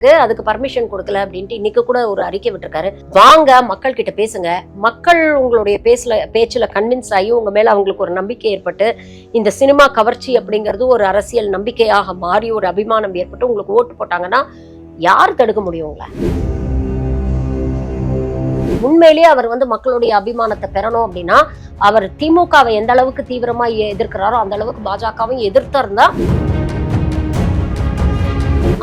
அதுக்கு பர்மிஷன் கொடுக்கல அப்படின்ட்டு இன்னைக்கு கூட ஒரு அறிக்கை விட்டுருக்காரு. வாங்க மக்கள் கிட்ட பேசுங்க. மக்கள் உங்களுடைய பேசல பேச்சுல கன்வின்ஸ் ஆகி உங்க மேல அவங்களுக்கு ஒரு நம்பிக்கை ஏற்பட்டு இந்த சினிமா கவர்ச்சி அப்படிங்கிறது ஒரு அரசியல் நம்பிக்கையாக மாறி ஒரு அபிமானம் ஏற்பட்டு உங்களுக்கு ஓட்டு போட்டாங்கன்னா யார் தடுக்க முடியும் உங்களை? உண்மையிலேயே அவர் வந்து மக்களுடைய அபிமானத்தை பெறணும் அப்படின்னா அவர் திமுகவை எந்த அளவுக்கு தீவிரமா எதிர்க்கிறாரோ அந்த அளவுக்கு பாஜகவையும் எதிர்த்திருந்தா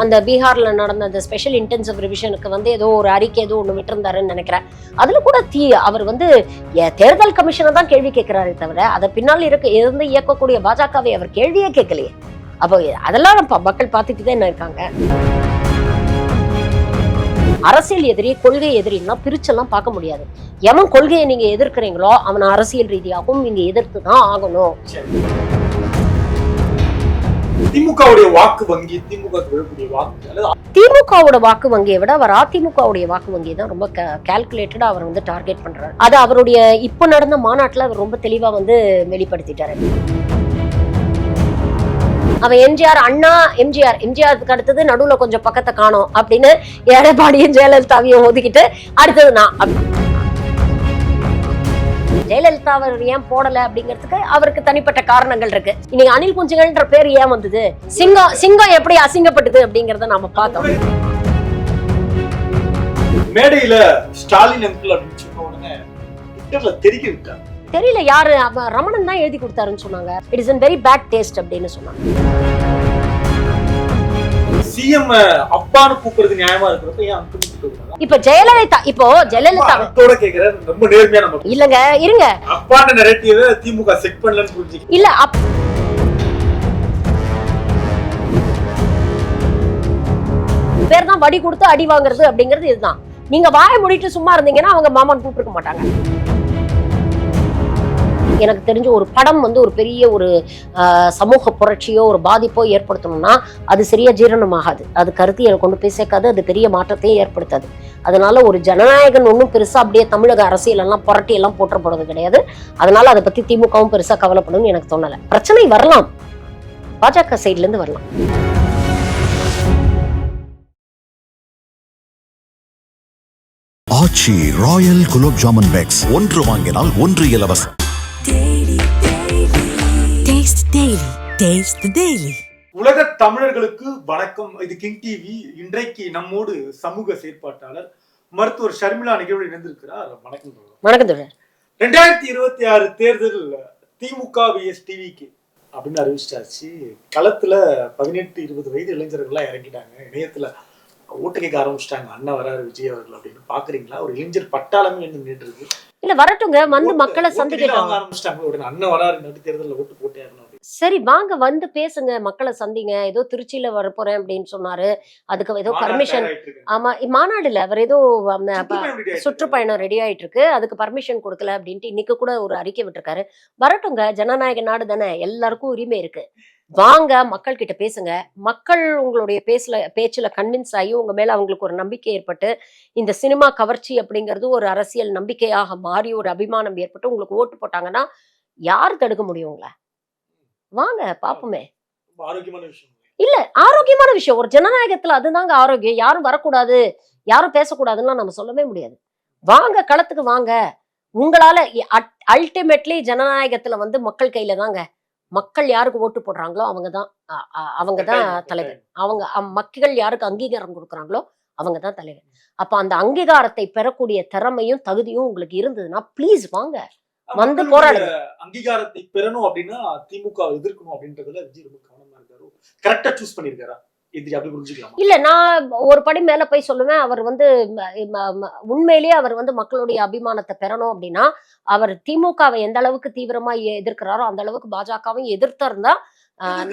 அந்த பீகார்ல நடந்த அந்த ஸ்பெஷல் இன்டென்சிவ் ரிவிஷனுக்கு வந்து ஏதோ ஒரு அறிக்கை ஏதோ ஒன்று விட்டுருந்தாருன்னு நினைக்கிறேன். அதுல கூட தீ அவர் வந்து தேர்தல் கமிஷனை தான் கேள்வி கேட்கிறாரே தவிர அதை பின்னால் இருக்க இருந்து இயக்கக்கூடிய பாஜகவை அவர் கேள்வியே கேட்கலையே. அப்போ அதெல்லாம் மக்கள் பார்த்துட்டு தான் இருக்காங்க. அரசியல் எதிரி கொள்கை எதிரின்னா பிரிச்செல்லாம் பார்க்க முடியாது. எவன் கொள்கையை நீங்க எதிர்க்கிறீங்களோ அவனை அரசியல் ரீதியாகவும் நீங்க எதிர்த்து தான் ஆகணும். திமுகவுடைய வாக்கு வங்கி திமுக விழக்கூடிய வாக்கு அல்லது திமுகவோட வாக்கு வங்கியை விட அவர் அதிமுகவுடைய வாக்கு வங்கியை தான் ரொம்ப கால்குலேட்டடா அவர் வந்து டார்கெட் பண்றாரு. அது அவருடைய இப்ப நடந்த மாநாட்டுல அவர் ரொம்ப தெளிவா வந்து வெளிப்படுத்திட்டாரு. அவன் எம்ஜிஆர் அண்ணா எம்ஜிஆர் எம்ஜிஆருக்கு அடுத்தது நடுவுல கொஞ்சம் பக்கத்தை காணோம் அப்படின்னு எடப்பாடியும் ஜெயலலிதாவையும் ஒதுக்கிட்டு அடுத்தது நான் ஜெயலலிதா அவர் ஏன் போடல அப்படிங்கிறதுக்கு அவருக்கு தனிப்பட்ட காரணங்கள் இருக்கு. இன்னைக்கு அனில் குஞ்சுகள்ன்ற பேர் ஏன் வந்தது? சிங்கம் சிங்கம் எப்படி அசிங்கப்பட்டது அப்படிங்கறத நாம பார்த்தோம். மேடையில ஸ்டாலின் அங்கிள் அப்படின்னு சொன்ன உடனே ட்விட்டர்ல தெரிக்க விட்டார் தெரியல யாரு? ரமணன் தான் எழுதி கொடுத்தாருன்னு சொன்னாங்க. It is very bad taste அப்படின்னு சொன்னாங்க. சிஎம் அப்பான்னு கூப்பிடுறது நியாயமா இருக்கிறப்ப ஏன் அங்கிள் இப்ப ஜெயலலிதா இப்போ ஜெயலலிதா. ரொம்ப நேர்மையா நம்ம இல்லங்க இருங்க. நெரட்டிவ் திமுக செட் பண்ணலன்னு இல்ல அப் பேர் தான் வடி கொடுத்து அடி வாங்குறது அப்படிங்கிறது இதுதான். நீங்க வாயை மூடிட்டு சும்மா இருந்தீங்கன்னா அவங்க மாமான் கூப்பிட்டுருக்க மாட்டாங்க. எனக்கு தெரிஞ்ச ஒரு படம் வந்து ஒரு பெரிய ஒரு சமூக புரட்சியோ ஒரு பாதிப்போ ஏற்படுத்தணும்னா அது சரியா ஜீரணமாகாது. அது கருத்தியல் கொண்டு போய் சேர்க்காது. அது பெரிய மாற்றத்தையும் ஏற்படுத்தாது. அதனால ஒரு ஜனநாயகன் ஒன்றும் பெருசாக அப்படியே தமிழக அரசியல் எல்லாம் புரட்டி எல்லாம் போற்றப்படுறது கிடையாது. அதனால அதை பத்தி திமுகவும் பெருசாக கவலைப்படும்னு எனக்கு தோணலை. பிரச்சனை வரலாம். பாஜக சைட்ல இருந்து வரலாம். Aachi royal gulab packs. ஒன்று வாங்கினால் ஒன்று இலவசம். Taste the Daily. உலக தமிழர்களுக்கு வணக்கம். இது கிங் டிவி இன்றைக்கு நம்மோடு சமூக செயற்பாட்டாளர் மருத்துவர் ஷர்மிளா நிகழ்வு இணைந்திருக்கிறார். வணக்கம். வணக்கம் தோழர். ரெண்டாயிரத்தி இருபத்தி ஆறு தேர்தல் திமுக விஎஸ் டிவிக்கு அப்படின்னு அறிவிச்சிட்டாச்சு களத்துல பதினெட்டு இருபது வயது இளைஞர்கள்லாம் இறங்கிட்டாங்க. இணையத்துல ஓட்டு கேட்க ஆரம்பிச்சிட்டாங்க. அண்ணன் வராரு விஜய் அவர்கள் அப்படின்னு. பாக்குறீங்களா? ஒரு இளைஞர் பட்டாளமே என்ன நின்று இருக்கு இல்ல வரட்டுங்க. வந்து மக்களை வாங்க ஆரம்பிச்சிட்டாங்க. உடனே அண்ணன் வராரு நடு தேர்தலில் ஓட்டு போட்டே. சரி வாங்க வந்து பேசுங்க. மக்களை சந்திங்க. ஏதோ திருச்சியில வரப்போறேன் அப்படின்னு சொன்னாரு. அதுக்கு ஏதோ பர்மிஷன். ஆமா இ- மாநாடு இல்ல. அவர் ஏதோ. சுற்றுப்பயணம் ரெடி ஆயிட்டு இருக்கு. அதுக்கு பர்மிஷன் கொடுக்கல அப்படின்ட்டு இன்னைக்கு கூட ஒரு அறிக்கை விட்டிருக்காரு. வரட்டுங்க. ஜனநாயக நாடு தானே. எல்லாருக்கும் உரிமை இருக்கு. வாங்க மக்கள் கிட்ட பேசுங்க. மக்கள் உங்களுடைய பேசல பேச்சுல கன்வின்ஸ் ஆகி உங்க மேல அவங்களுக்கு ஒரு நம்பிக்கை ஏற்பட்டு இந்த சினிமா கவர்ச்சி அப்படிங்கிறது ஒரு அரசியல் நம்பிக்கையாக மாறி ஒரு அபிமானம் ஏற்பட்டு உங்களுக்கு ஓட்டு போட்டாங்கன்னா யார் தடுக்க முடியும் உங்களை? வாங்க பாப்போமே. இல்ல ஆரோக்கியமான விஷயம். ஒரு ஜனநாயகத்துல அதுதாங்க ஆரோக்கியம். யாரும் வரக்கூடாது யாரும் பேசக்கூடாதுன்னு நம்ம சொல்லவே முடியாது. வாங்க களத்துக்கு வாங்க. உங்களால அல்டிமேட்லி ஜனநாயகத்துல வந்து மக்கள் கையில தாங்க. மக்கள் யாருக்கு ஓட்டு போடுறாங்களோ அவங்க தான் அவங்க தான் தலைவர். அவங்க மக்கள் யாருக்கு அங்கீகாரம் கொடுக்குறாங்களோ அவங்க தான் தலைவர். அப்ப அந்த அங்கீகாரத்தை பெறக்கூடிய திறமையும் தகுதியும் உங்களுக்கு இருந்ததுன்னா ப்ளீஸ் வாங்க. வந்து போராடுங்க. அங்கீகாரத்தை பெறணும் அப்படின்னா திமுக எதிர்க்கணும் அப்படின்றதுல விஜய் ரொம்ப கவனமா இருக்காரு. கரெக்டா சூஸ் பண்ணிருக்காரா இல்ல நான் ஒரு படி மேல போய் சொல்லுவேன். அவர் வந்து உண்மையிலேயே அவர் வந்து மக்களுடைய அபிமானத்தை பெறணும் அப்படின்னா அவர் திமுகவை எந்த அளவுக்கு தீவிரமா எதிர்க்கிறாரோ அந்த அளவுக்கு பாஜகவையும் எதிர்த்தா இருந்தா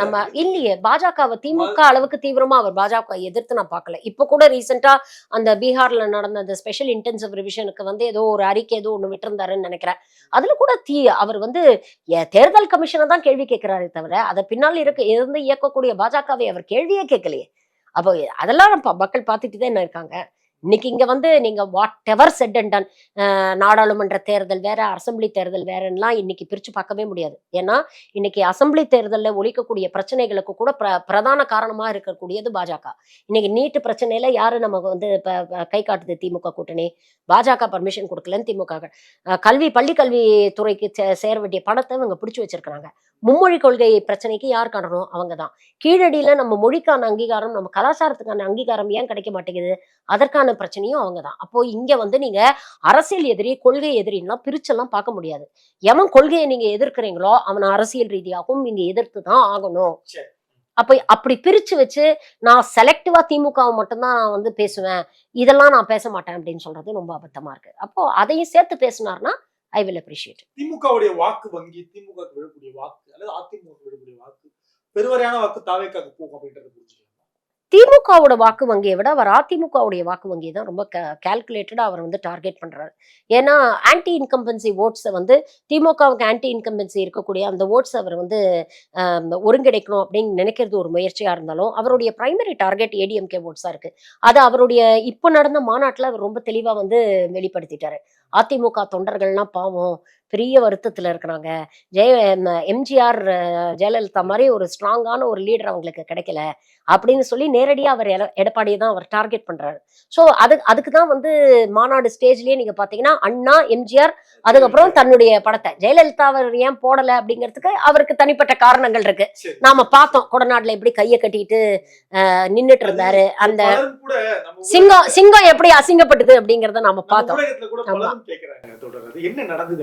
நம்ம இல்லையே பாஜகவை திமுக அளவுக்கு தீவிரமா அவர் பாஜக எதிர்த்து நான் பார்க்கல. இப்ப கூட ரீசெண்டா அந்த பீகார்ல நடந்த அந்த ஸ்பெஷல் இன்டென்சிவ் ரிவிஷனுக்கு வந்து ஏதோ ஒரு அறிக்கை ஏதோ ஒண்ணு விட்டிருந்தாருன்னு நினைக்கிறேன். அதுல கூட தீ அவர் வந்து தேர்தல் கமிஷனை தான் கேள்வி கேட்கிறாரே தவிர அதை பின்னால் இருக்க இருந்து இயக்கக்கூடிய பாஜகவை அவர் கேள்வியே கேட்கலையே. அப்போ அதெல்லாம் மக்கள் பார்த்துட்டு தான் இருக்காங்க? இன்னைக்கு இங்க வந்து நீங்க whatever said and done நாடாளுமன்ற தேர்தல் வேற அசெம்பிளி தேர்தல் வேறலாம் இன்னைக்கு பிரிச்சு பார்க்கவே முடியாது. ஏன்னா இன்னைக்கு அசெம்பிளி தேர்தலில் ஒழிக்கக்கூடிய பிரச்சனைகளுக்கு கூட பிர பிரதான காரணமா இருக்கக்கூடியது பாஜக. இன்னைக்கு நீட்டு பிரச்சனையில யாரு நமக்கு வந்து இப்போ கை காட்டுது திமுக கூட்டணி? பாஜக பர்மிஷன் கொடுக்கலன்னு திமுக கல்வி பள்ளி கல்வி துறைக்கு சே- சேர வேண்டிய பணத்தை இவங்க பிடிச்சு வச்சிருக்கிறாங்க. மும்மொழி கொள்கை பிரச்சனைக்கு யார் காரணம்? அவங்க தான் கீழடியில நம்ம மொழிக்கான அங்கீகாரம் நம்ம கலாச்சாரத்துக்கான அங்கீகாரம் ஏன் கிடைக்க மாட்டேங்குது? அதற்கான பிரச்சனையும் அவங்க தான் அப்போ இங்க வந்து நீங்க அரசியல் எதிரி கொள்கை எதிரின்லாம் பிரிச்செல்லாம் பார்க்க முடியாது. எவன் கொள்கையை நீங்க எதிர்க்கிறீங்களோ அவனை அரசியல் ரீதியாகவும் நீங்க எதிர்த்து தான் ஆகணும். அப்ப அப்படி பிரிச்சு வச்சு நான் செலக்டிவா திமுகவை மட்டும்தான் நான் வந்து பேசுவேன். இதெல்லாம் நான் பேச மாட்டேன் அப்படின்னு சொல்றது ரொம்ப அபத்தமா இருக்கு. அப்போ அதையும் சேர்த்து பேசினார்னா ஐ வில் அப்ரிஷியேட் திமுகவுடைய வாக்கு வங்கி திமுக க்கு விழக்கூடிய வாக்கு அல்லது அதிமுக க்கு விழக்கூடிய வாக்கு பெருவரையான வாக்கு தாவேக்காக்கு போகும் அப்படின்றத புரிஞ்சுக்கலாம் திமுகவோட வாக்கு வங்கியை விட அவர் அதிமுகவுடைய வாக்கு வங்கியை தான் ரொம்ப கால்குலேட்டடா அவர் வந்து டார்கெட் பண்றாரு. ஏன்னா ஆன்டி இன்கம்பன்சி ஓட்ஸை வந்து திமுகவுக்கு ஆன்டி இன்கம்பன்சி இருக்கக்கூடிய அந்த ஓட்ஸ் அவர் வந்து ஒருங்கிணைக்கணும் அப்படின்னு நினைக்கிறது ஒரு முயற்சியா இருந்தாலும் அவருடைய பிரைமரி டார்கெட் ஏடிஎம்கே ஓட்ஸா இருக்கு. அது அவருடைய இப்போ நடந்த மாநாட்டில் அவர் ரொம்ப தெளிவா வந்து வெளிப்படுத்திட்டாரு. அதிமுக தொண்டர்கள்லாம் பாவம் பெரிய வருத்தத்துல இருக்கிறாங்க. ஜெய எம்ஜிஆர் ஜெயலலிதா மாதிரி ஒரு ஸ்ட்ராங்கான ஒரு லீடர் அவங்களுக்கு கிடைக்கல அப்படின்னு சொல்லி நேரடியா அவர் எட- எடப்பாடியை தான் அவர் டார்கெட் பண்றாரு. ஸோ அது அதுக்கு தான் வந்து மாநாடு ஸ்டேஜ்லயே நீங்க பாத்தீங்கன்னா அண்ணா எம்ஜிஆர் அதுக்கப்புறம் தன்னுடைய படத்தை. ஜெயலலிதா அவர் ஏன் போடல அப்படிங்கிறதுக்கு அவருக்கு தனிப்பட்ட காரணங்கள் இருக்கு. நாம பார்த்தோம் கொடநாடுல எப்படி கையை கட்டிட்டு அஹ், நின்னுட்டு இருந்தாரு. அந்த சிங்கம் சிங்கம் எப்படி அசிங்கப்பட்டது அப்படிங்கிறத நாம பார்த்தோம். என்ன நடந்தது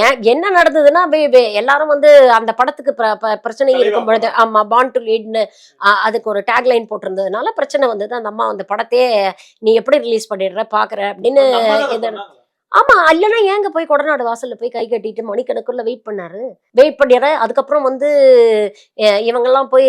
ஏன் என்ன நடந்ததுன்னா எல்லாரும் வந்து அந்த படத்துக்கு பிரச்சனை இருக்கும் பொழுது ஆமா பாண்ட் டு லீட்னு அதுக்கு ஒரு டேக்லைன் போட்டிருந்ததுனால பிரச்சனை வந்தது. அந்த அம்மா அந்த படத்தையே நீ எப்படி ரிலீஸ் பண்ணிடுற? பாக்குற? அப்படின்னு ஆமா இல்லைன்னா ஏங்க போய் கொடநாடு வாசல்ல போய் கை கட்டிட்டு மணிக்கணக்குள்ள வெயிட் பண்ணாரு? வெயிட் பண்ணிடுற அதுக்கப்புறம் வந்து இவங்கெல்லாம் போய்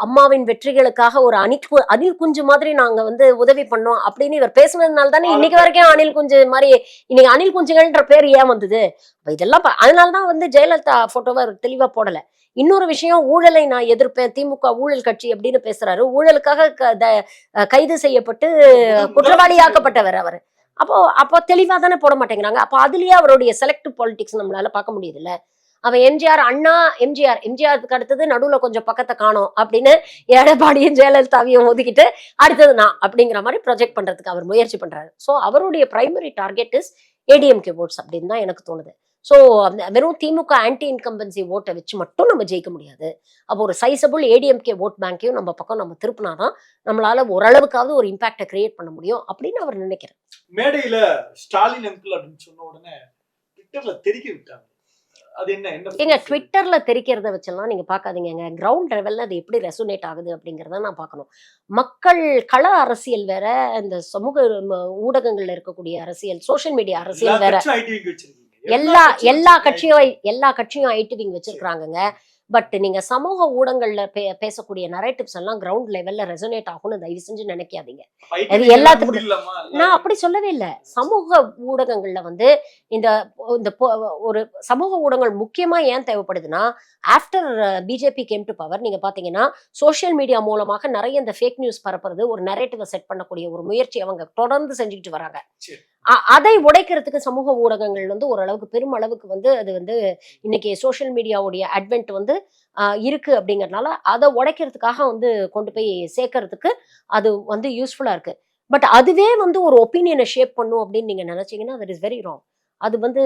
அம்மாவின் வெற்றிகளுக்காக ஒரு அணில் கு- அணில் குஞ்சு மாதிரி நாங்க வந்து உதவி பண்ணோம் அப்படின்னு இவர் பேசுனதுனால தானே இன்னைக்கு வரைக்கும் அணில் குஞ்சு மாதிரி இன்னைக்கு அணில் குஞ்சுகள்ன்ற பேர் ஏன் வந்தது? இதெல்லாம் அதனாலதான் வந்து ஜெயலலிதா போட்டோவை தெளிவா போடல. இன்னொரு விஷயம் ஊழலை நான் எதிர்ப்பேன் திமுக ஊழல் கட்சி அப்படின்னு பேசுறாரு. ஊழலுக்காக கைது செய்யப்பட்டு குற்றவாளியாக்கப்பட்டவர் அவர். அப்போ அப்போ தெளிவா தானே போட மாட்டேங்கிறாங்க. அப்போ அதுலயே அவருடைய செலக்டிவ் பாலிடிக்ஸ் நம்மளால பார்க்க முடியுதுல்ல? அவன் எம்ஜிஆர் அண்ணா எம்ஜிஆர் எம்ஜிஆருக்கு அடுத்தது நடுவுல கொஞ்சம் பக்கத்தை காணோம் அப்படின்னு எடப்பாடியும் ஜெயலலிதாவையும் ஒதுக்கிட்டு அடுத்தது நான் அப்படிங்கிற மாதிரி ப்ரொஜெக்ட் பண்றதுக்கு அவர் முயற்சி பண்றாரு. ஸோ அவருடைய primary target is ADMK votes அப்படின்னு தான் எனக்கு தோணுது. ஸோ வெறும் திமுக ஆன்டி இன்கம்பன்சி ஓட்டை வச்சு மட்டும் நம்ம ஜெயிக்க முடியாது. அப்போ ஒரு சைசபிள் ஏடிஎம்கே ஓட் பேங்க்கையும் நம்ம பக்கம் நம்ம திருப்பினாதான் நம்மளால ஓரளவுக்காவது ஒரு இம்பாக்டை கிரியேட் பண்ண முடியும் அப்படின்னு அவர் நினைக்கிறார். மேடையில ஸ்டாலின் அங்கிள் அப்படின்னு சொன்ன உடனே ட்விட்டர்ல தெரிக்க விட்டாங்க. ஏங்க ட்விட்டர்ல தெரிக்கிறத வச்செல்லாம் நீங்க பார்க்காதீங்க கிரவுண்ட் லெவல்ல அது எப்படி ரெசோனேட் ஆகுது அப்படிங்கறத நான் பார்க்கணும். மக்கள் கள அரசியல் வேற இந்த சமூக ஊடகங்கள்ல இருக்கக்கூடிய அரசியல் சோஷியல் மீடியா அரசியல் வேற. எல்லா எல்லா கட்சியும் எல்லா கட்சியும் ஐடி விங் வச்சிருக்காங்கங்க பட் நீங்க சமூக ஊடகங்கள்ல பே பேசக்கூடிய நரேட்டிவ்ஸ் எல்லாம் கிரவுண்ட் லெவல்ல ரெசோனேட் ஆகும்னு தயவு செஞ்சு நினைக்காதீங்க. அது எல்லாத்துக்கும்? நான் அப்படி சொல்லவே இல்லை. சமூக ஊடகங்கள்ல வந்து இந்த இந்த ஒரு சமூக ஊடகங்கள் முக்கியமா ஏன் தேவைப்படுதுன்னா after BJP came to power நீங்க பாத்தீங்கன்னா சோஷியல் மீடியா மூலமாக நிறைய இந்த ஃபேக் நியூஸ் பரப்புறது ஒரு நரேட்டிவை செட் பண்ணக்கூடிய ஒரு முயற்சி அவங்க தொடர்ந்து செஞ்சுக்கிட்டு வராங்க. அதை உடைக்கிறதுக்கு சமூக ஊடகங்கள் வந்து ஓரளவுக்கு பெரும் அளவுக்கு வந்து அது வந்து இன்னைக்கு சோஷியல் மீடியாவுடைய அட்வென்ட் வந்து இருக்கு அப்படிங்கறதுனால அதை உடைக்கிறதுக்காக வந்து கொண்டு போய் சேர்க்கறதுக்கு அது வந்து யூஸ்ஃபுல்லா இருக்கு. பட் அதுவே வந்து ஒரு ஒப்பீனியனை ஷேப் பண்ணும் அப்படின்னு நீங்க நினைச்சீங்கன்னா தட் இஸ் வெரி ராங் அது வந்து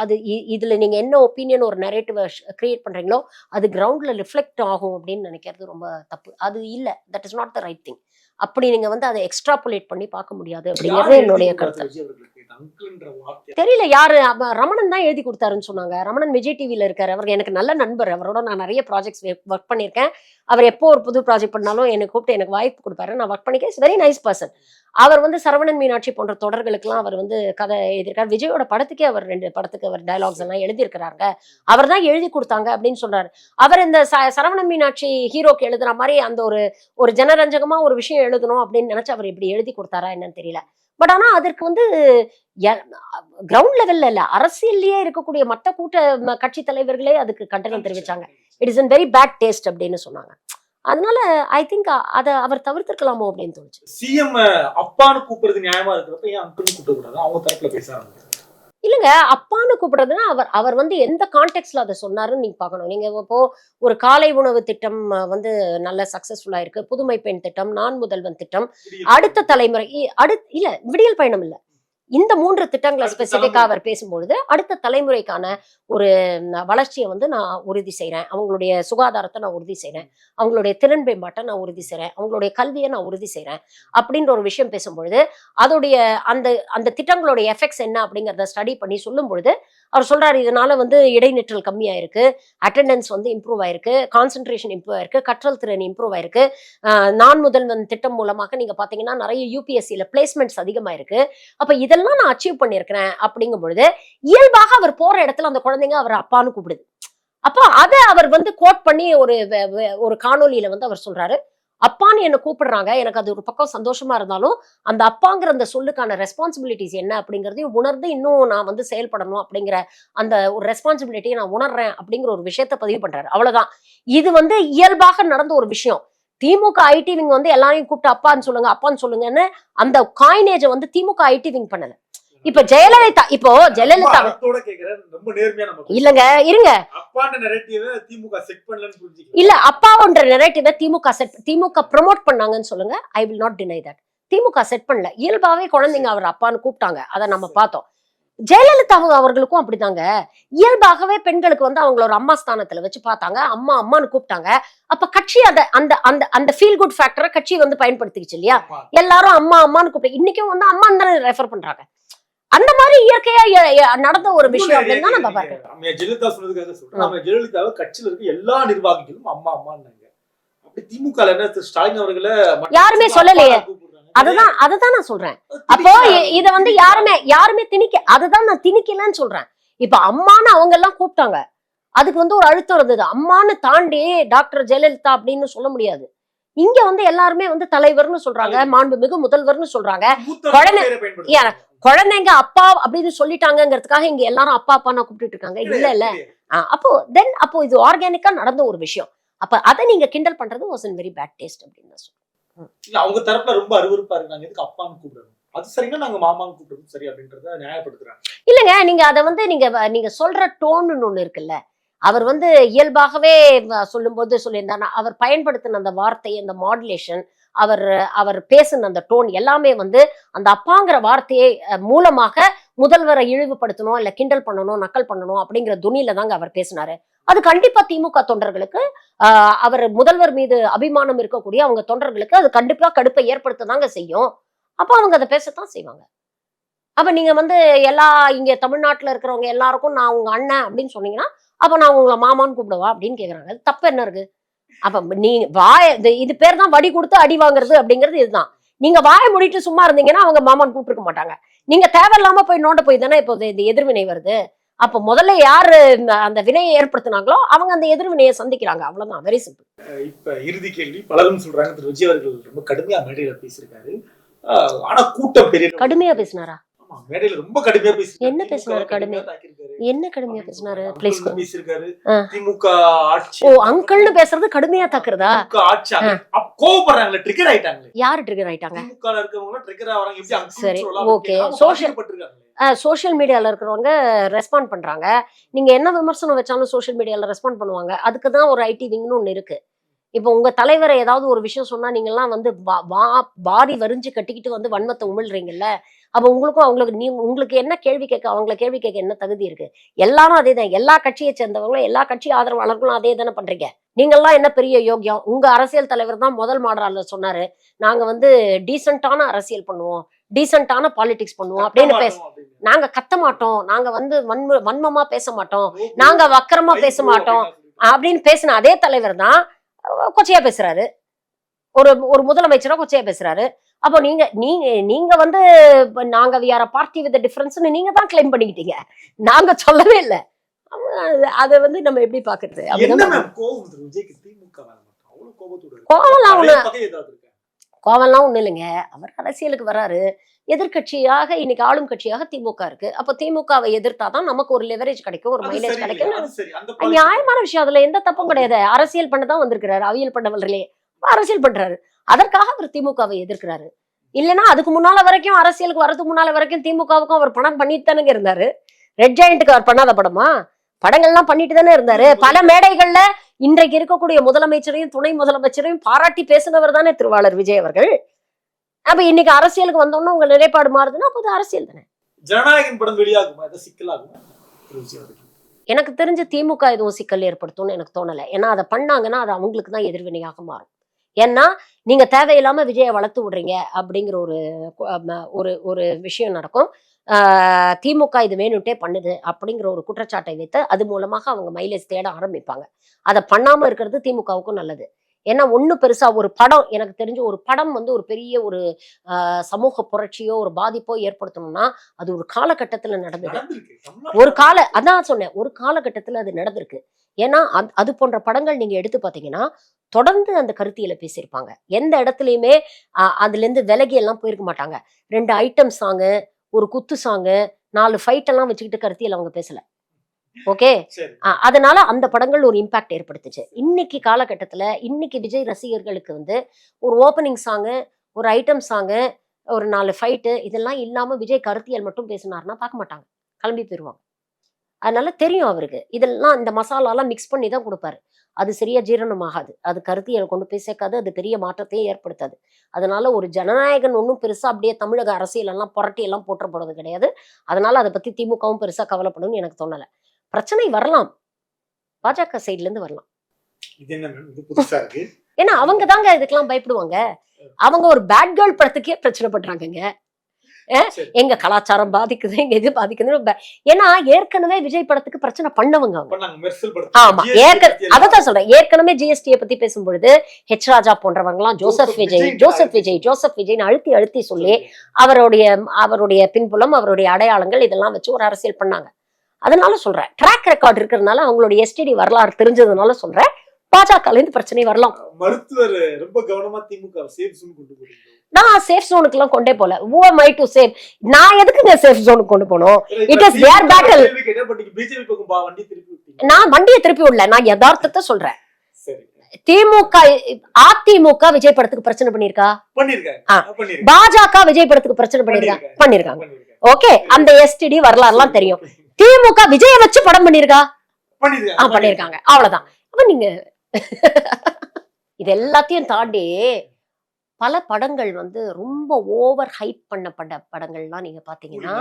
அது இதுல நீங்க என்ன ஒப்பீனியன் ஒரு நரேட்டிவ் கிரியேட் பண்றீங்களோ அது கிரவுண்ட்ல ரிஃப்ளெக்ட் ஆகும் அப்படின்னு நினைக்கிறது ரொம்ப தப்பு. அது இல்லை. That is not the right thing அப்படி நீங்க வந்து அதை எக்ஸ்ட்ராபுலேட் பண்ணி பார்க்க முடியாது அப்படிங்கிறது என்னுடைய கருத்து. தெரியல யாரு? அப்ப ரமணன் தான் எழுதி கொடுத்தாருன்னு சொன்னாங்க. ரமணன் விஜய் டிவில இருக்காரு. அவர் எனக்கு நல்ல நண்பர். அவரோட நான் நிறைய ப்ராஜெக்ட்ஸ் ஒர்க் பண்ணியிருக்கேன். அவர் எப்போ ஒரு புது ப்ராஜெக்ட் பண்ணாலும் என்னை கூப்பிட்டு எனக்கு வாய்ப்பு கொடுப்பாரு. நான் ஒர்க் பண்ணிக்க வெரி நைஸ் பர்சன் அவர் வந்து சரவணன் மீனாட்சி போன்ற தொடர்களுக்கெல்லாம் அவர் வந்து கதை எழுதியிருக்காரு. விஜயோட படத்துக்கே அவர் ரெண்டு படத்துக்கு அவர் டைலாக்ஸ் எல்லாம் எழுதியிருக்கிறாங்க அவர் தான் எழுதி கொடுத்தாங்க அப்படின்னு சொல்றாரு. அவர் இந்த ச- சரவணன் மீனாட்சி ஹீரோக்கு எழுதுற மாதிரி அந்த ஒரு ஒரு ஜனரஞ்சகமா ஒரு விஷயம் எழுதணும் அப்படின்னு நினைச்சு அவர் இப்படி எழுதி கொடுத்தாரா என்னன்னு தெரியல. பட் ஆனா அதற்கு வந்து கிரவுண்ட் லெவல்ல இல்ல அரசியல்லயே இருக்கக்கூடிய மற்ற கூட்ட கட்சி தலைவர்களே அதுக்கு கண்டனம் தெரிவிச்சாங்க. It is an very bad taste அப்படின்னு சொன்னாங்க. அதனால ஐ திங்க் அதை அவர் தவிர்த்திருக்கலாமோ அப்படின்னு தோணுச்சு. சிஎம் அப்பான்னு கூப்பிடுறது நியாயமா இருக்கிறப்ப ஏன் அங்கிள்னு கூப்பிடக்கூடாது? அவங்க தரப்புல பேச ஆரம்பிச்சு இல்லைங்க அப்பான்னு கூப்பிடுறதுன்னா அவர் அவர் வந்து எந்த கான்டெக்ட்ல அதை சொன்னாருன்னு நீங்க பார்க்கணும். நீங்க இப்போ ஒரு காலை உணவு திட்டம் வந்து நல்ல சக்சஸ்ஃபுல்லா இருக்கு. புதுமை பெண் திட்டம் நான் முதல்வன் திட்டம் அடுத்த தலைமுறை அடுத் இல்ல விடியல் பயணம் இல்ல. இந்த மூன்று திட்டங்களை தலைமுறை. அவர் பேசும்பொழுது அடுத்த தலைமுறைக்கான ஒரு வளர்ச்சியை வந்து நான் உறுதி செய்றேன். அவங்களுடைய சுகாதாரத்தை நான் உறுதி செய்றேன். அவங்களுடைய திறன் மேம்பாட்டை நான் உறுதி செய்றேன். அவங்களுடைய கல்வியை நான் உறுதி செய்றேன். அப்படின்ற ஒரு விஷயம் பேசும்பொழுது அதோடைய அந்த அந்த திட்டங்களுடைய எஃபெக்ட்ஸ் என்ன அப்படிங்கறத ஸ்டடி பண்ணி சொல்லும் பொழுது அவர் சொல்றாரு இதனால வந்து இடைநிற்றல் கம்மியாயிருக்கு அட்டெண்டன்ஸ் வந்து இம்ப்ரூவ் ஆயிருக்கு கான்சென்ட்ரேஷன் இம்ப்ரூவ் ஆயிருக்கு கற்றல் திறன் இம்ப்ரூவ் ஆயிருக்கு. நான் நான் முதல்வன் திட்டம் மூலமாக நீங்க பாத்தீங்கன்னா நிறைய யூபிஎஸ்சியில பிளேஸ்மெண்ட்ஸ் அதிகமாயிருக்கு. அப்ப இதெல்லாம் நான் அச்சீவ் பண்ணியிருக்கிறேன் அப்படிங்கும் பொழுது இயல்பாக அவர் போற இடத்துல அந்த குழந்தைங்க அவர் அப்பான்னு கூப்பிடுது. அப்போ அதை அவர் வந்து கோட் பண்ணி ஒரு ஒரு காணொலியில வந்து அவர் சொல்றாரு. அப்பான்னு என்ன கூப்பிடுறாங்க. எனக்கு அது ஒரு பக்கம் சந்தோஷமா இருந்தாலும் அந்த அப்பாங்கிற அந்த சொல்லுக்கான ரெஸ்பான்சிபிலிட்டிஸ் என்ன அப்படிங்கிறதையும் உணர்ந்து இன்னும் நான் வந்து செயல்படணும் அப்படிங்கிற அந்த ஒரு ரெஸ்பான்சிபிலிட்டியை நான் உணர்றேன் அப்படிங்கிற ஒரு விஷயத்த பதிவு பண்றாரு. அவ்வளவுதான். இது வந்து இயல்பாக நடந்த ஒரு விஷயம். திமுக ஐடி விங் வந்து எல்லாரையும் கூப்பிட்டு அப்பான்னு சொல்லுங்க அப்பான்னு சொல்லுங்கன்னு அந்த காயினேஜை வந்து திமுக ஐடி விங் பண்ணல. இப்ப ஜெயலலிதா இப்போ ஜெயலலிதா இல்லங்க இருங்க. இல்ல அப்பாவுன்ற நெரேட்டிவை திமுக செட் திமுக ப்ரமோட் பண்ணாங்கன்னு சொல்லுங்க. I will not deny that DMK set பண்ணல. இயல்பாவே குழந்தைங்க அவர் அப்பான்னு கூப்பிட்டாங்க. அதை நம்ம பார்த்தோம். ஜெயலலிதா அவர்களுக்கும் அப்படிதாங்க. இயல்பாகவே பெண்களுக்கு வந்து அவங்களோட அம்மா ஸ்தானத்துல வச்சு பார்த்தாங்க. அம்மா அம்மான்னு கூப்பிட்டாங்க. அப்ப கட்சி அந்த அந்த அந்த அந்த ஃபீல் குட் ஃபேக்டரை கட்சி வந்து பயன்படுத்திக்கிச்சு இல்லையா. எல்லாரும் அம்மா அம்மான்னு கூப்பிட்டு இன்னைக்கும் வந்து அம்மான்னு தானே ரெஃபர் பண்றாங்க. அந்த மாதிரி இயற்கையா நடந்த ஒரு விஷயம் அப்படின்னு தான் நம்ம பார்க்கணும் ஜெயலலிதா சொன்னதுக்காக சொல்றேன். நம்ம ஜெயலலிதாவை கட்சியில இருக்க எல்லா நிர்வாகிகளும் அம்மா அம்மான்னாங்க. அப்படி திமுக என்ன ஸ்டாலின் அவர்களை யாருமே சொல்லலையே. அதுதான் அதுதான் நான் சொல்றேன். அப்போ. இத வந்து யாருமே யாருமே திணிக்க அதுதான் நான் திணிக்கலன்னு சொல்றேன். இப்ப அம்மான்னு அவங்க எல்லாம் கூப்பிட்டாங்க. அதுக்கு வந்து ஒரு அழுத்தம் இருந்தது. அம்மான்னு தாண்டி டாக்டர் ஜெயலலிதா அப்படின்னு சொல்ல முடியாது. இங்க வந்து எல்லாருமே வந்து தலைவர்னு சொல்றாங்க மாண்புமிகு முதல்வர்னு சொல்றாங்க. குழந்தை-. குழந்தைங்க அப்பா அப்படின்னு சொல்லிட்டாங்கங்கிறதுக்காக இங்க எல்லாரும் அப்பா அப்பான்னு கூப்பிட்டுட்டு இருக்காங்க. இல்ல இல்ல அப்போ தென் அப்போ இது ஆர்கானிக்கா நடந்த ஒரு விஷயம். அப்ப அதை நீங்க கிண்டல் பண்றது was in very bad taste அப்படின்னு நான் சொல்றேன். இல்ல அவங்க தரப்புல ரொம்ப அருவருப்பா இருக்கு நாங்க எதுக்கு அப்பான்னு கூப்பிடுறோம் அது சரின்னா நாங்க மாமான்னு கூப்பிடுறது சரி அப்படின்றத நியாயப்படுத்துறாங்க. இல்லைங்க நீங்க அதை வந்து நீங்க நீங்க சொல்ற டோன்னு ஒண்ணு இருக்குல்ல. அவர் வந்து இயல்பாகவே சொல்லும்போது சொல்லியிருந்தார் அவர் பயன்படுத்தின அந்த வார்த்தை அந்த மாடுலேஷன் அவர் அவர் பேசின அந்த டோன் எல்லாமே வந்து அந்த அப்பாங்கிற வார்த்தையை மூலமாக முதல்வரை இழிவுபடுத்தணும் இல்லை கிண்டல் பண்ணணும் நக்கல் பண்ணணும் அப்படிங்கிற துணியில தாங்க அவர் பேசினாரு. அது கண்டிப்பா திமுக தொண்டர்களுக்கு அவர் முதல்வர் மீது அபிமானம் இருக்கக்கூடிய அவங்க தொண்டர்களுக்கு அது கண்டிப்பா கடுப்பை ஏற்படுத்ததாங்க செய்யும். அப்போ அவங்க அதை பேசத்தான் செய்வாங்க. அப்ப நீங்க வந்து எல்லா இங்க தமிழ்நாட்டுல இருக்கிறவங்க எல்லாருக்கும் நான் உங்க அண்ணன் அப்படின்னு சொன்னீங்கன்னா அப்ப நான் உங்களை மாமான்னு கூப்பிடுவா அப்படின்னு கேக்குறாங்க. அது தப்பு என்ன இருக்கு? அப்ப நீ வாய இது இது பேர் தான் வடி கொடுத்து அடி வாங்குறது அப்படிங்கிறது இதுதான். நீங்க வாயை மூடிட்டு சும்மா இருந்தீங்கன்னா அவங்க மாமான்னு கூப்பிட்டுருக்க மாட்டாங்க. நீங்க தேவையில்லாம போய் நோண்ட போய் தானே இப்போ இந்த எதிர்வினை வருது. அப்ப முதல்ல யாரு இந்த அந்த வினையை ஏற்படுத்தினாங்களோ அவங்க அந்த எதிர்வினையை சந்திக்கிறாங்க. அவ்வளவுதான். வெரி சிம்பிள் இப்ப இறுதி கேள்வி. பலரும் சொல்றாங்க திரு விஜய் அவர்கள் ரொம்ப கடுமையா மேடையில பேசியிருக்காரு. ஆஹ் ஆனா கூட்டம் பெரிய கடுமையா பேசினாரா? மேடையில ரொம்ப கடுமையா பேசியிருக்காரு. என்ன பேசினாரு? தாக்கியிருக்காரு. என்ன கடுமையா பேசினாரு? ப்ளீஸ் பேசியிருக்காரு. ஆ. திமுக ஆட்சி. ஓ அங்கிள்னு பேசுறது கடுமையா தாக்குறதா? ஆட்சி கோவப்படுறாங்களே ட்ரிகர் ஆயிட்டாங்களே. யாரு ட்ரிகர் ஆயிட்டாங்க? திமுக ல இருக்கவங்க ட்ரிகர் ஆவறாங்க எப்படி uncle சரி, Social- பாதிக்கப்பட்டிருக்காங்களே. சோஷியல் மீடியால இருக்கிறவங்க ரெஸ்பாண்ட் பண்றாங்க. நீங்க என்ன விமர்சனம் வச்சாலும் சோஷியல் மீடியால ரெஸ்பாண்ட் பண்ணுவாங்க. அதுக்கு தான் ஒரு ஐடி விங்னு ஒண்ணு இருக்கு. இப்போ உங்க தலைவரை ஏதாவது ஒரு விஷயம் சொன்னா நீங்க எல்லாம் வந்து வாரி வரிஞ்சு கட்டிக்கிட்டு வந்து வன்மத்தை உமிழ்றீங்கல்ல? அப்ப உங்களுக்கும் அவங்களுக்கு நீ உங்களுக்கு என்ன கேள்வி கேட்க அவங்கள கேள்வி கேட்க என்ன தகுதி இருக்கு? எல்லாரும் அதே தான். எல்லா கட்சியை சேர்ந்தவங்களும் எல்லா கட்சி ஆதரவாளர்களும் அதே தானே பண்றீங்க. நீங்கெல்லாம் என்ன பெரிய யோக்கியம் உங்க அரசியல் தலைவர் தான் முதல் மாடலால சொன்னாரு. நாங்க வந்து டீசென்டான அரசியல் பண்ணுவோம். டீசென்டான பாலிடிக்ஸ் பண்ணுவோம் அப்படின்னு பேச. நாங்க கத்த மாட்டோம். நாங்க வந்து வன்ம வன்மமா பேச மாட்டோம். நாங்க வக்கரமா பேச மாட்டோம். அப்படின்னு பேசின அதே தலைவர் தான் கொச்சையா பேசுறாரு. ஒரு ஒரு முதலமைச்சரா கொச்சையா பேசுறாரு. அப்போ நீங்க நீங்க நீங்க வந்து நாங்க வியார பார்ட்டி வித் டிஃபரன்ஸ்னு நீங்க தான் கிளைம் பண்ணிக்கிட்டீங்க. நாங்க சொல்லவே இல்லை. அதை வந்து நம்ம எப்படி பாக்குறது. கோவம்லாம் ஒண்ணு? கோவம்லாம் ஒண்ணும் இல்லைங்க. அவர் அரசியலுக்கு வராரு. எதிர்க்கட்சியாக இன்னைக்கு ஆளும் கட்சியாக திமுக இருக்கு. அப்ப திமுகவை எதிர்த்தாதான் நமக்கு ஒரு லெவரேஜ் கிடைக்கும் ஒரு மைலேஜ் கிடைக்கும் நியாயமான விஷயம். அதுல எந்த தப்பும் கிடையாது. அரசியல் பண்ண தான் வந்திருக்கிறாரு. அவியல் பண்ணவர்களே அரசியல் பண்றாரு. அதற்காக அவர் திமுகவை எதிர்க்கிறாரு. இல்லைன்னா அதுக்கு முன்னால வரைக்கும் அரசியலுக்கு வரதுக்கு முன்னால வரைக்கும் திமுகவுக்கும் அவர் பணம் பண்ணிட்டு தானங்க இருந்தாரு. ரெட் ஜாயிண்ட்டுக்கு அவர் பண்ணாத படமா? படங்கள்லாம் பண்ணிட்டு தானே இருந்தாரு பல மேடைகள்ல இன்றைக்கு இருக்கக்கூடிய முதலமைச்சரையும் துணை முதலமைச்சரையும் பாராட்டி பேசினவர் தானே திருவாளர் விஜய் அவர்கள். அப்ப இன்னைக்கு அரசியலுக்கு வந்தோம்னா உங்க நிலைப்பாடு மாறுதுன்னா அப்போ அது அரசியல் தானே? ஜனநாயகன் படம் வெளியாகுமா? சிக்கலாகுமா அவர்கள். எனக்கு தெரிஞ்சு திமுக எதுவும் சிக்கல் ஏற்படுத்தும்னு எனக்கு தோணலை. ஏன்னா அதை பண்ணாங்கன்னா அது அவங்களுக்கு தான் எதிர்வினையாக மாறும். ஏன்னா நீங்க தேவையில்லாம விஜயை வளர்த்து விடுறீங்க அப்படிங்கிற ஒரு ஒரு ஒரு விஷயம் நடக்கும். திமுக இது வேணும்ட்டே பண்ணுது அப்படிங்கிற ஒரு குற்றச்சாட்டை வைத்து அது மூலமாக அவங்க மைலேஜ் தேட ஆரம்பிப்பாங்க. அதை பண்ணாம இருக்கிறது திமுகவுக்கும் நல்லது. ஏன்னா ஒண்ணு பெருசா ஒரு படம் எனக்கு தெரிஞ்சு ஒரு படம் வந்து ஒரு பெரிய ஒரு ஆஹ் சமூக புரட்சியோ ஒரு பாதிப்போ ஏற்படுத்தணும்னா அது ஒரு காலகட்டத்துல நடந்தது. ஒரு கால அதான் சொன்னேன். ஒரு காலகட்டத்துல அது நடந்திருக்கு. ஏன்னா அது- அது போன்ற படங்கள் நீங்க எடுத்து பாத்தீங்கன்னா தொடர்ந்து அந்த கருத்தியலை பேசியிருப்பாங்க. எந்த இடத்துலயுமே அஹ், அதுல இருந்து விலகி எல்லாம் போயிருக்க மாட்டாங்க. ரெண்டு ஐட்டம் சாங்கு ஒரு குத்து சாங்கு நாலு ஃபைட் எல்லாம் வச்சுக்கிட்டு கருத்தியல் அவங்க பேசல. ஓகே? அதனால அந்த படங்கள் ஒரு இம்பாக்ட் ஏற்படுத்துச்சு. இன்னைக்கு காலகட்டத்துல இன்னைக்கு விஜய் ரசிகர்களுக்கு வந்து ஒரு ஓப்பனிங் சாங்கு ஒரு ஐட்டம் சாங்கு ஒரு நாலு ஃபைட்டு இதெல்லாம் இல்லாம விஜய் கருத்தியல் மட்டும் பேசினாருன்னா பார்க்க மாட்டாங்க. கிளம்பி போயிடுவாங்க அதனால தெரியும் அவருக்கு. இதெல்லாம் இந்த மசாலாலாம் மிக்ஸ் பண்ணி தான் கொடுப்பாரு. அது சரியா ஜீரணமாகாது. அது கருத்தியல் கொண்டு போய் சேர்க்காது. அது பெரிய மாற்றத்தையும் ஏற்படுத்தாது. அதனால ஒரு ஜனநாயகன் ஒன்றும் பெருசா அப்படியே தமிழக அரசியல் எல்லாம் புரட்டி எல்லாம் போற்ற போறது கிடையாது. அதனால அதை பத்தி திமுகவும் பெருசா கவலைப்படும்னு எனக்கு தோணல. பிரச்சனை வரலாம். பாஜக சைட்ல இருந்து வரலாம். ஏன்னா அவங்க தாங்க இதுக்கெல்லாம் பயப்படுவாங்க. அவங்க ஒரு பேட் கேர்ள் படத்துக்கே பிரச்சனை பண்றாங்கங்க. எங்க கலாச்சாரம் பாதிக்குது எங்க இது பாதிக்குதுன்னு ஏன்னா ஏற்கனவே விஜய் படத்துக்கு பிரச்சனை பண்ணவங்க ஆமா படத்துல ஏற்க GST பத்தி எல்லாம். அதத்தான் சொல்றேன். ஏற்கனவே ஜிஎஸ்டியை பத்தி பேசும்பொழுது H Raja போன்றவங்கலாம் Joseph Joseph Vijay Joseph Vijay Joseph விஜய்னு அழுத்தி அழுத்தி சொல்லி அவருடைய அவருடைய பின்புலம் அவருடைய அடையாளங்கள் இதெல்லாம் வச்சு ஒரு அரசியல் பண்ணாங்க. அதனால சொல்றேன். ட்ராக் ரெக்கார்ட் இருக்கிறதுனால அவங்களுடைய எஸ்டிடி வரலாறு தெரிஞ்சதுனால சொல்றேன். பாஜகல இருந்து பிரச்சனை வரலாம். மருத்துவர் ரொம்ப கவனமா திமுக சேஃப் ஜோன் கொண்டு நான் சேஃப் ஜோனுக்கு எல்லாம் கொண்டே போல. Am I டு சேஃப் நான் எதுக்குங்க சேஃப் ஜோனுக்கு கொண்டு போனோம் It is their battle. BJP பக்கம் பா- வண்டி திருப்பி விட்டீங்க. நான் வண்டியை திருப்பி விடல. நான் யதார்த்தத்தை சொல்றேன். திமுக அதிமுக விஜய் படத்துக்கு பிரச்சனை பண்ணிருக்கா பாஜக விஜய் படத்துக்கு பிரச்சனை பண்ணிருக்கா பண்ணிருக்காங்க பண்ணிருக்காங்க ஓகே அந்த எஸ்டிடி வரலாறுலாம் தெரியும். திமுக விஜய வச்சு படம் பண்ணிருக்கா பண்ணிருக்காங்க அவ்வளவுதான். அப்ப நீங்க இது எல்லாத்தையும் தாண்டி பல படங்கள் வந்து ரொம்ப ஓவர் ஹைப் பண்ணப்பட்ட படங்கள்லாம் நீங்க பாத்தீங்கன்னா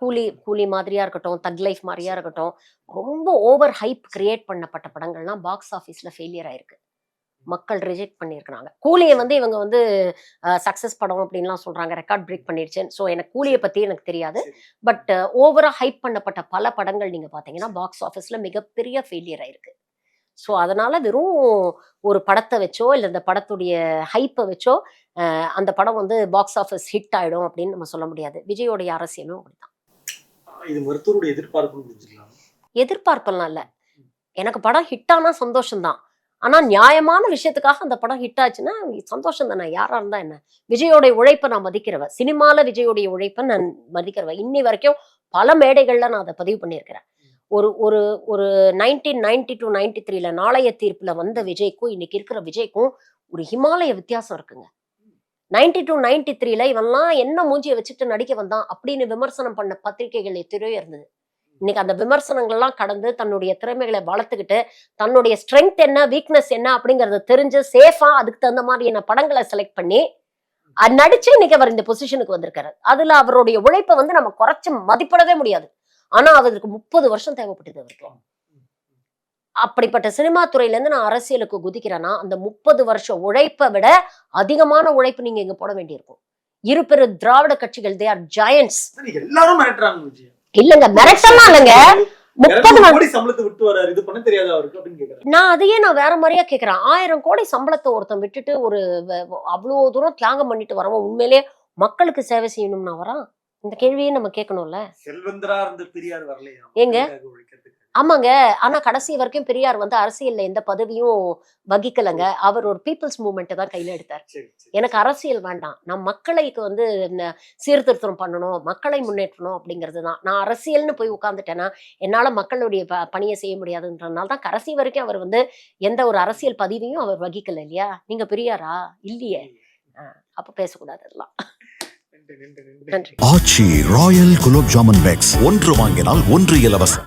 கூலி கூலி மாதிரியா இருக்கட்டும் தக் லைஃப் மாதிரியா இருக்கட்டும் ரொம்ப ஓவர் ஹைப் கிரியேட் பண்ணப்பட்ட படங்கள்லாம் பாக்ஸ் ஆஃபீஸ்ல ஃபெயிலியர் ஆயிருக்கு. மக்கள் ரிஜெக்ட் பண்ணியிருக்கிறாங்க. கூலியை வந்து இவங்க வந்து சக்சஸ் படம் அப்படின்லாம் சொல்றாங்க. ரெக்கார்ட் பிரேக் பண்ணிடுச்சு ஸோ எனக்கு கூலியை பத்தி எனக்கு தெரியாது. பட் ஓவரா ஹைப் பண்ணப்பட்ட பல படங்கள் நீங்க பாத்தீங்கன்னா பாக்ஸ் ஆஃபீஸ்ல மிகப்பெரிய ஃபெயிலியர் ஆயிருக்கு. ஸோ அதனால வெறும் ஒரு படத்தை வச்சோ இல்லை இந்த படத்துடைய ஹைப்பை வச்சோ அந்த படம் வந்து பாக்ஸ் ஆஃபீஸ் ஹிட் ஆயிடும் அப்படின்னு நம்ம சொல்ல முடியாது. விஜயோடைய அரசியலும் அப்படிதான் இது மருத்துவருடைய புரிஞ்சுக்கலாம்? எதிர்பார்ப்பெல்லாம் இல்லை. எனக்கு படம் ஹிட் ஆனா சந்தோஷம்தான். ஆனா நியாயமான விஷயத்துக்காக அந்த படம் ஹிட் ஆச்சுன்னா சந்தோஷம் தானே. யாரா இருந்தா என்ன? விஜயோடைய உழைப்பை நான் மதிக்கிறவ. சினிமால விஜயோடைய உழைப்பை நான் மதிக்கிறவ. இன்னி வரைக்கும் பல மேடைகள்ல நான் அதை பதிவு பண்ணியிருக்கிறேன். ஒரு ஒரு ஒரு நைன்டீன் நைன்டி டு நைன்டி த்ரீல நாளைய தீர்ப்புல வந்த விஜய்க்கும் இன்னைக்கு இருக்கிற விஜய்க்கும் ஒரு ஹிமாலய வித்தியாசம் இருக்குங்க. நைன்டி டு நைன்டி த்ரீல இவன்லாம் என்ன மூஞ்சியை வச்சுட்டு நடிக்க வந்தான் அப்படின்னு விமர்சனம் பண்ண பத்திரிகைகள் எத்தனையோ இருந்தது. இன்னைக்கு அந்த விமர்சனங்கள்லாம் கடந்து தன்னுடைய திறமைகளை வளர்த்துக்கிட்டு தன்னுடைய ஸ்ட்ரென்த் என்ன வீக்னஸ் என்ன அப்படிங்கறத தெரிஞ்சு சேஃபா அதுக்கு தகுந்த மாதிரியான படங்களை செலக்ட் பண்ணி அது நடிச்சு இன்னைக்கு அவர் இந்த பொசிஷனுக்கு வந்திருக்காரு. அதுல அவருடைய உழைப்பை வந்து நம்ம குறைச்சு மதிப்பிடவே முடியாது. ஆனா அவருக்கு முப்பது வருஷம் தேவைப்பட்டது அவருக்கு. அப்படிப்பட்ட சினிமா துறையில இருந்து நான் அரசியலுக்கு குதிக்கிறேன்னா அந்த முப்பது வருஷம் உழைப்பை விட அதிகமான உழைப்பு நீங்க இங்க போட வேண்டியிருக்கும். இரு பெரு திராவிட கட்சிகள் தே ஆர் ஜாயன்ஸ் எல்லாரும் மிரட்டுறாங்க விஜய். இல்லங்க மிரட்டலாம் இல்லைங்க. முப்பது கோடி சம்பளத்தை விட்டு வராரு. இது பண்ண தெரியாதா அவருக்கு அப்படின்னு நான் அதையே நான் வேற மாதிரியா கேக்குறேன். ஆயிரம் கோடி சம்பளத்தை ஒருத்தன் விட்டுட்டு ஒரு அவ்வளவு தூரம் தியாகம் பண்ணிட்டு வரவன் உண்மையிலே மக்களுக்கு சேவை செய்யணும்னா வரான்? இந்த கேள்வியே நம்ம கேட்கணும்ல? செல்வந்தரா இருந்த பெரியார் வரலையா? ஏங்க? ஆமாங்க. ஆனா கடைசி வரைக்கும் பெரியார் வந்து அரசியல்ல எந்த பதவியும் வகிக்கலைங்க. அவர் ஒரு பீப்புள்ஸ் மூவ்மெண்ட் தான் கையில எடுத்தார். எனக்கு அரசியல் வேண்டாம். நான் மக்களுக்கு வந்து சீர்திருத்தம் பண்ணணும் மக்களை முன்னேற்றணும் அப்படிங்கிறது தான். நான் அரசியல்னு போய் உட்காந்துட்டேன்னா என்னால மக்களுடைய ப- பணியை செய்ய முடியாதுன்றதுனால தான் கடைசி வரைக்கும் அவர் வந்து எந்த ஒரு அரசியல் பதவியும் அவர் வகிக்கல இல்லையா? நீங்க பெரியாரா? இல்லையே. அப்ப பேசக்கூடாது அதெல்லாம். Aachi royal gulab jamun packs. ஒன்று வாங்கினால் ஒன்று இலவசம்.